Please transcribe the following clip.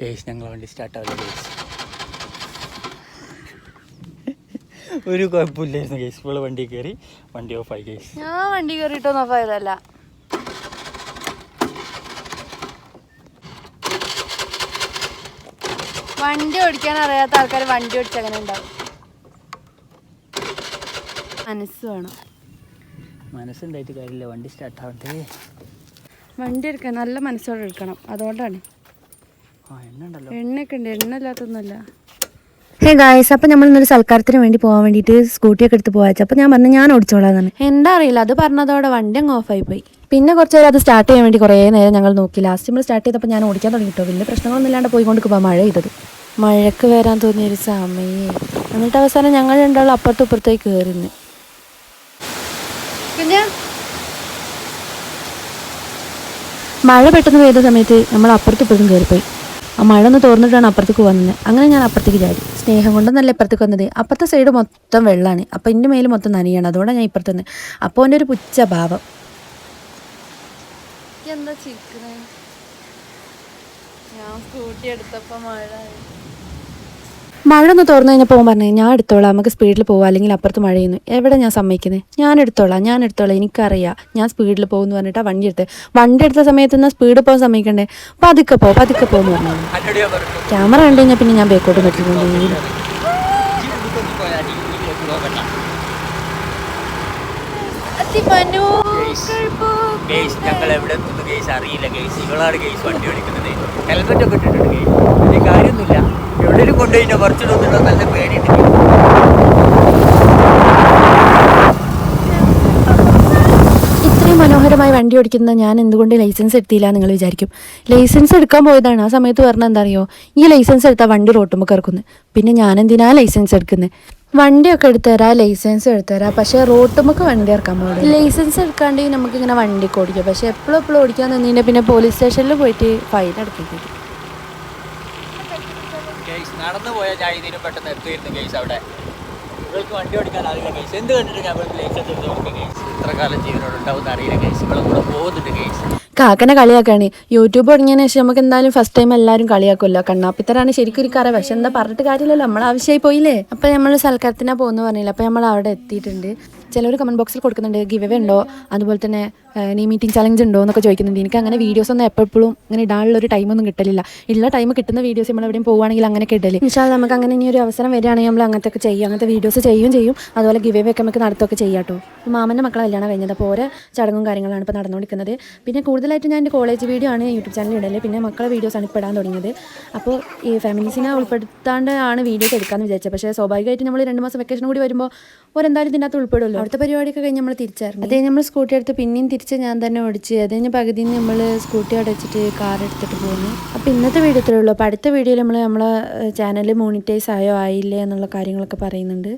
Guys ഞങ്ങൾ വണ്ടി സ്റ്റാർട്ടാവില്ല guys ഒരു കുഴപ്പമില്ലായിരുന്നു ഗൈസ് ഇപ്പോൾ വണ്ടി കയറി വണ്ടി ഓഫായി ഗൈസ് ഞാൻ വണ്ടി കയറിയിട്ടൊന്നും ഓഫായതല്ല വണ്ടി ഓടിക്കാൻ അറിയാത്ത ആൾക്കാർ വണ്ടി ഓടിച്ച് അങ്ങനെ ഉണ്ടാവും. മനസ്സ് വേണം. മനസ്സുണ്ടായിട്ട് കാര്യമില്ല. വണ്ടി സ്റ്റാർട്ടാവണ്ടേ വണ്ടി എടുക്കാൻ നല്ല മനസ്സോടെ എടുക്കണം. അതുകൊണ്ടാണ്. എണ്ണയൊക്കെ ഉണ്ട്. എണ്ണ ഇല്ലാത്തൊന്നുമല്ല ഹേ ഗായ്സ് അപ്പം നമ്മൾ ഇന്നൊരു സൽക്കാരത്തിന് വേണ്ടി പോകാൻ വേണ്ടിയിട്ട് സ്കൂട്ടിയൊക്കെ എടുത്ത് പോയാച്ചു അപ്പം ഞാൻ പറഞ്ഞു ഞാൻ ഓടിച്ചോളാം തന്നെ എന്താ അറിയില്ല. അത് പറഞ്ഞതോടെ വണ്ടി അങ്ങ് ഓഫായി പോയി പിന്നെ കുറച്ച് നേരം അത് സ്റ്റാർട്ട് ചെയ്യാൻ വേണ്ടി കുറേ നേരം ഞങ്ങൾ നോക്കി. ലാസ്റ്റ് നമ്മൾ സ്റ്റാർട്ട് ചെയ്തപ്പോൾ ഞാൻ ഓടിക്കാൻ തുടങ്ങിട്ടോ. വലിയ പ്രശ്നങ്ങളൊന്നും ഇല്ലാണ്ട് പോയിക്കൊണ്ടിരിക്കുമ്പോൾ മഴ ചെയ്തത് മഴക്ക് വരാൻ തോന്നിയൊരു സമയേ. എന്നിട്ട് അവസാനം ഞങ്ങൾ രണ്ടാളും അപ്പുറത്തും ഇപ്പുറത്തേക്ക് കയറുന്നു പിന്നെ? മഴ പെട്ടെന്ന് പെയ്ത സമയത്ത് നമ്മൾ അപ്പുറത്തും ഇപ്പുറത്തും കയറിപ്പോയി ആ മഴ ഒന്ന് തോർന്നിട്ടാണ് അപ്പുറത്തേക്ക് വന്നത്. അങ്ങനെ ഞാൻ അപ്പുറത്തേക്ക് ചാടി. സ്നേഹം കൊണ്ടൊന്നല്ല ഇപ്പുറത്തേക്ക് വന്നത്? അപ്പുറത്തെ സൈഡ് മൊത്തം വെള്ളമാണ് അപ്പം എന്റെ മേൽ മൊത്തം നനയാണ്. അതുകൊണ്ടാണ് ഞാൻ ഇപ്പുറത്ത് വന്നത് അപ്പോൾ എന്റെ ഒരു പുച്ച ഭാവം. എന്താ ചിരിക്കുന്നത് ഞാൻ സ്കൂട്ടി എടുത്തപ്പോൾ മഴ മഴ ഒന്ന് തുറന്നു കഴിഞ്ഞപ്പോൾ പോകാൻ പറഞ്ഞു ഞാൻ എടുത്തോളാം നമുക്ക് സ്പീഡിൽ പോവാം. അല്ലെങ്കിൽ അപ്പുറത്ത് മഴ ചെയ്യുന്നു എവിടെ ഞാൻ സമ്മതിക്കുന്നത് ഞാൻ എടുത്തോളാം ഞാൻ എടുത്തോളാം എനിക്കറിയാം. ഞാൻ സ്പീഡിൽ പോകുമെന്ന് പറഞ്ഞിട്ടാ വണ്ടി എടുത്ത്. വണ്ടി എടുത്ത സമയത്ത് എന്നാൽ സ്പീഡ് പോകാൻ സമ്മതിക്കണ്ടേ? പതുക്കെ പോ പതുക്കെ പോകുന്നു പറഞ്ഞു. ക്യാമറ കണ്ടു കഴിഞ്ഞാൽ പിന്നെ ഞാൻ ബേക്കോട്ട് പറ്റുന്നുണ്ട് ഗൈസ് ഞങ്ങൾ എവിടെ അറിയില്ല ഗൈസ് ഇവളാണ് ഗൈസ് വണ്ടി ഓടിക്കുന്നത്. ഹെൽമെറ്റ് ഒക്കെ ഇട്ടിട്ടുണ്ട് ഗൈസ് കാര്യമൊന്നുമില്ല. എവിടെയും കൊണ്ടുപോയിട്ടോ കുറച്ചിടൊന്നുണ്ടോ നല്ല പേടിയുണ്ട്. മനോഹരമായി വണ്ടി ഓടിക്കുന്ന ഞാൻ എന്തുകൊണ്ട് ലൈസൻസ് എടുത്തില്ല നിങ്ങൾ വിചാരിക്കും? ലൈസൻസ് എടുക്കാൻ പോയതാണ്. ആ സമയത്ത് പറഞ്ഞാൽ എന്താ അറിയോ? ഈ ലൈസൻസ് എടുത്താൽ വണ്ടി റോട്ടുമ്പോൾ കറക്കുന്നത് പിന്നെ ഞാൻ എന്തിനാ ലൈസൻസ് എടുക്കുന്നത് വണ്ടിയൊക്കെ എടുത്തുതരാം ലൈസൻസ് എടുത്തുതരാം പക്ഷേ റോട്ടുമൊക്കെ വണ്ടി ഇറക്കാൻ പോകും ലൈസൻസ് നമുക്ക് ഇങ്ങനെ വണ്ടി ഓടിക്കാം. പക്ഷേ എപ്പോഴും എപ്പോഴും ഓടിക്കാൻ നിന്നിട്ട് പിന്നെ പോലീസ് സ്റ്റേഷനിൽ പോയിട്ട് ഫൈൻ അടക്കേണ്ടി നടന്നു പോയ ഞാൻ പെട്ടെന്ന് എത്തുമായിരുന്നു കേസ് അവിടെ. ഇവൾക്ക് വണ്ടി ഓടിക്കാൻ അറിയില്ല കേസ് എന്ത് കണ്ടിട്ട് ഞാൻ ഇവൾക്ക് ഗൈസ് ഇത്ര കാലം ജീവനോട് ഉണ്ടാവുന്ന അറിയില്ല കേസ് ഇവളെ കൂടെ പോകുന്നുണ്ട് കേസ് കാക്കനെ കളിയാക്കാണ്. യൂട്യൂബ് തുടങ്ങിയതിന് ശേഷം നമുക്ക് എന്തായാലും ഫസ്റ്റ് ടൈം എല്ലാവരും കളിയാക്കുമല്ലോ. കണ്ണാപ്പിത്തരാണ് ശരിക്കും ഒരു കറ. പക്ഷെ എന്താ പറഞ്ഞിട്ട് കാര്യമില്ലല്ലോ. നമ്മൾ ആവശ്യമായി പോയില്ലേ? അപ്പം നമ്മൾ സൽക്കാരത്തിനാ പോകുന്നു പറഞ്ഞില്ല. അപ്പം നമ്മൾ അവിടെ എത്തിയിട്ടുണ്ട്. ചിലർ കമന്റ് ബോക്സിൽ കൊടുക്കുന്നുണ്ട് ഗിവ് എവേ ഉണ്ടോ? അതുപോലെ തന്നെ നീ മീറ്റിംഗ് ചലഞ്ച് ഉണ്ടോ എന്നൊക്കെ ചോദിക്കുന്നുണ്ട്. എനിക്ക് അങ്ങനെ വീഡിയോസ് ഒന്നും എപ്പോഴും ഇങ്ങനെ ഇടാനുള്ള ഒരു ടൈമൊന്നും കിട്ടലില്ല. ഉള്ള ടൈം കിട്ടുന്ന വീഡിയോസ് നമ്മൾ എവിടെയും പോകുവാണെങ്കിൽ അങ്ങനെ ഇടൽ. പക്ഷേ നമുക്ക് അങ്ങനെ ഇനി ഒരു അവസരം വരികയാണെങ്കിൽ നമ്മൾ അങ്ങനത്തെ ഒക്കെ ചെയ്യും. അങ്ങനത്തെ വീഡിയോസ് ചെയ്യും ചെയ്യും. അതുപോലെ ഗിവ് എവേ ഒക്കെ നമുക്ക് നടത്തുകയൊക്കെ ചെയ്യാട്ടോ മാമന്റെ മക്കളെ കല്യാണം കഴിഞ്ഞത്. അപ്പോൾ ഓരോ ചടങ്ങും കാര്യങ്ങളാണ് ഇപ്പോൾ നടന്നുകൊണ്ടിരിക്കുന്നത്. പിന്നെ കൂടുതലായിട്ട് ഞാൻ എന്റെ കോളേജ് വീഡിയോ ആണ് യൂട്യൂബ് ചാനലിൽ ഇടൽ. പിന്നെ മക്കളെ വീഡിയോസാണ് ഇപ്പോൾ ഇടാൻ തുടങ്ങിയത്. അപ്പോൾ ഈ ഫാമിലീസിനെ ഉൾപ്പെടുത്താണ്ട് ആണ് വീഡിയോസ് എടുക്കാമെന്ന് വിചാരിച്ചത് പക്ഷേ സ്വാഭാവികമായിട്ട് നമ്മൾ രണ്ട് മാസം വെക്കേഷൻ കൂടി വരുമ്പോൾ ഒരെന്തായാലും ഇതിനകത്ത് ഉൾപ്പെടുമല്ലോ അടുത്ത പരിപാടിയൊക്കെ കഴിഞ്ഞ് നമ്മൾ തിരിച്ചായിരുന്നു അതേ നമ്മൾ സ്കൂട്ടി എടുത്ത് പിന്നെയും തിരിച്ച് ഞാൻ തന്നെ ഓടിച്ച് അത് കഴിഞ്ഞ് പകുതി നമ്മൾ സ്കൂട്ടി അടച്ചിട്ട് കാർ എടുത്തിട്ട് പോകുന്നു അപ്പോൾ ഇന്നത്തെ വീഡിയോ ഇത്രയേ ഉള്ളൂ. അപ്പോൾ അടുത്ത വീഡിയോയിൽ നമ്മൾ നമ്മളെ ചാനൽ മോണിറ്റൈസ് ആയോ ആയില്ലേ എന്നുള്ള കാര്യങ്ങളൊക്കെ പറയുന്നുണ്ട്.